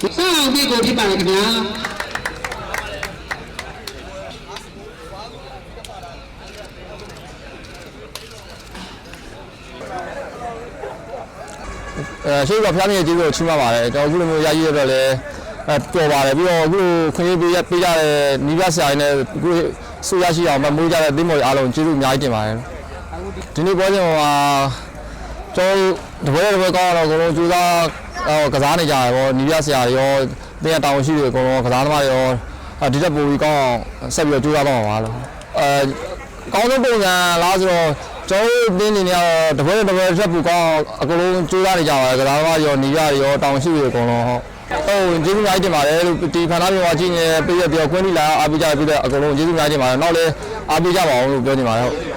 စောင့်ပြီးကိုဖြစ်ပါလေခင်ဗျာအဲရှိကဖျားမြင့်ကြီးကိုချီးမပါတယ်ကျွန်တော်ခုလိုမျိုးရရရတော့လဲအဲတော်ပါတယ်ပြီးတော့ခုလိုခွင့်ပေးရပေးကြတဲ့နီးပြဆရာတွေနဲ့ခုဆူရရှိအောင်မမိုးကြတဲ့သင်းမော်အားလုံးကျေးဇူးအများကြီးတင်ပါတယ်ဒီနေ့ပေါ်ကျင်ဟိုဟာကျွန်တော်တပွဲတပွဲကောင်းအောင်အကုန်လုံးကြိုးစား ကစားနေကြတယ်ပေါ့နီးပြဆရာတွေရောတင်းတောင်ရှိတွေအကုန်လုံးကစားသမားတွေရောဒီတက်ပူကြီးကောင်းဆက်ပြီးတော့ကြိုးစားတော့မှာပါလို့အဲကောင်းတဲ့ပုံစံလားဆိုတော့ကျွန်တော်တင်းနေနေတော့တပွဲတပွဲရက်ပူကောင်းအကုန်လုံးကြိုးစားနေကြပါတယ်ကစားသမားရောနီးပြတွေရောတောင်ရှိတွေအကုန်လုံးဟုတ်ဟုတ်ကျေးဇူးများတင်ပါတယ်လို့ဒီဖန်သားပြောကြည့်နေပြည့်ရပြောကွင်းဒီလာအားပေးကြပြီးတော့အကုန်လုံးကျေးဇူးများတင်ပါတယ်နောက်လည်းအားပေးကြပါအောင်လို့ပြောနေပါတယ်ဟုတ်